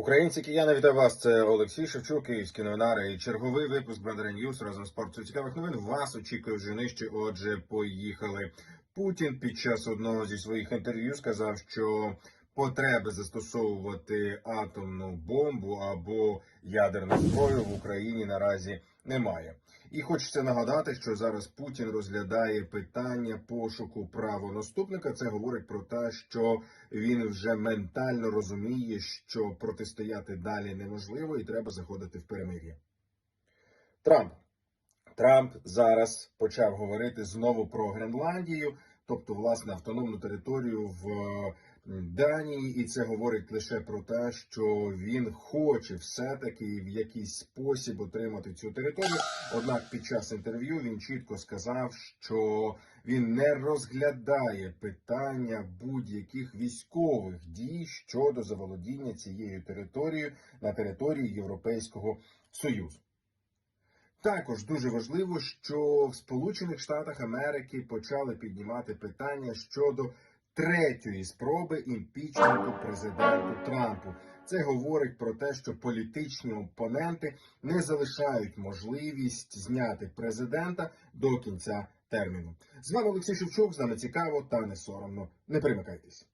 Українці кияни, вітаю вас. Це Олексій Шевчук, київські новинари і черговий випуск Брадера Ньюс разом з порцією цікавих новин. Вас очікує вже нижче. Отже, поїхали. Путін під час одного зі своїх інтерв'ю сказав, що потреби застосовувати атомну бомбу або ядерну зброю в Україні наразі немає. І хочеться нагадати, що зараз Путін розглядає питання пошуку правонаступника. Це говорить про те, що він вже ментально розуміє, що протистояти далі неможливо, і треба заходити в перемир'я. Трамп. Трамп зараз почав говорити знову про Гренландію, тобто власне автономну територію в Данії, і це говорить лише про те, що він хоче все-таки в якийсь спосіб отримати цю територію. Однак під час інтерв'ю він чітко сказав, що він не розглядає питання будь-яких військових дій щодо заволодіння цією територією на території Європейського Союзу. Також дуже важливо, що в Сполучених Штатах Америки почали піднімати питання щодо третьої спроби імпічменту президенту Трампу. Це говорить про те, що політичні опоненти не залишають можливість зняти президента до кінця терміну. З вами Олексій Шевчук. З нами цікаво та не соромно. Не примикайтесь.